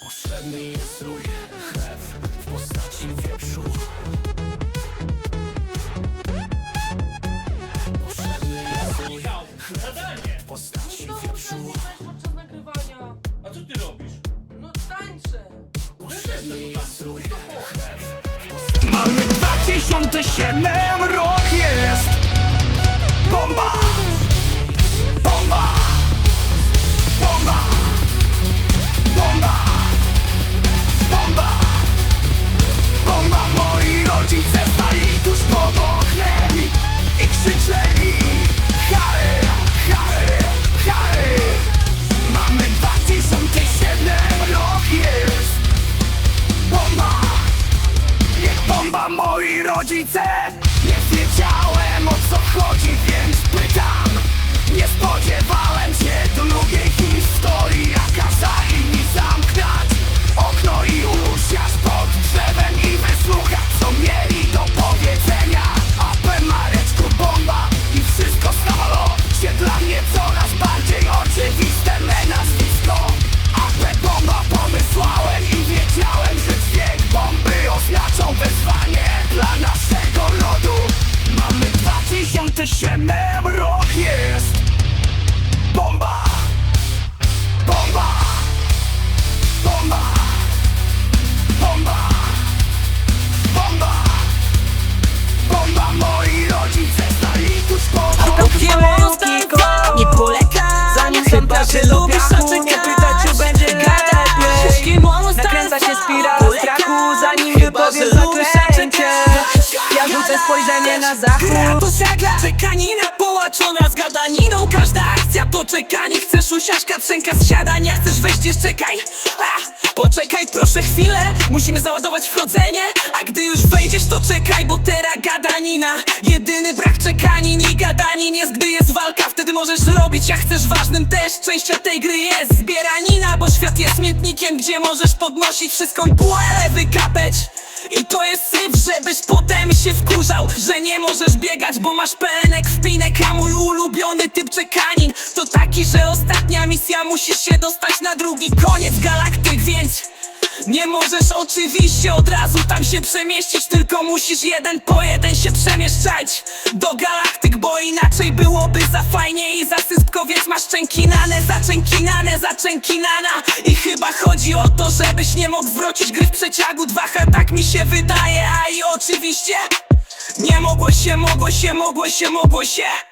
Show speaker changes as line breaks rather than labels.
Potrzebny jest rój chleb w postaci wieprzu Potrzebny jest rój
Zadanie!
w postaci
No,
wieprzu
podczas nagrywania.
A co ty robisz?
No tańczę.
Potrzebny jest rój chleb Mamy 2007 rok jest rodzice Nie wiedziałem o co chodzi, naszego rodu Mamy 2007 rok jest. Bomba! Bomba! Bomba! Bomba! Bomba! Bomba moi rodzice stali tuż po
Nie polega.
Zanim
Chyba, że
się
lubisz
lubisz,
zaczekać
nie pytać, czy będzie lepiej. Nakręca się spiral strachu, zanim wypowiem zaklęcie na zachód.
To czekanina połączona z gadaniną. Każda akcja to czekanie. Chcesz usiąść, katrzenka z siadania Chcesz wejść, jeszcze czekaj A, Poczekaj proszę chwilę. Musimy załadować wchodzenie A gdy już wejdziesz to czekaj, bo teraz gadanina. Jedyny brak czekanin i gadanin jest. Gdy jest walka, wtedy możesz robić. Jak chcesz ważnym też, częścią tej gry jest Zbieranina, bo świat jest śmietnikiem Gdzie możesz podnosić wszystko i płele wykapeć i to jest syf, żebyś potem się wkurzał Że nie możesz biegać, bo masz pełnek wpinek A mój ulubiony typ czekanin To taki, że ostatnia misja Musisz się dostać na drugi koniec galaktyk, więc nie możesz oczywiście od razu tam się przemieścić Tylko musisz jeden po jeden się przemieszczać Do galaktyk, bo inaczej byłoby za fajnie i za sypko Więc masz czękinane, zaczękinane, zaczękinana I chyba chodzi o to, żebyś nie mógł zwrócić gry w przeciągu dwa tak mi się wydaje A i oczywiście nie mogło się, mogło się, mogło się, mogło się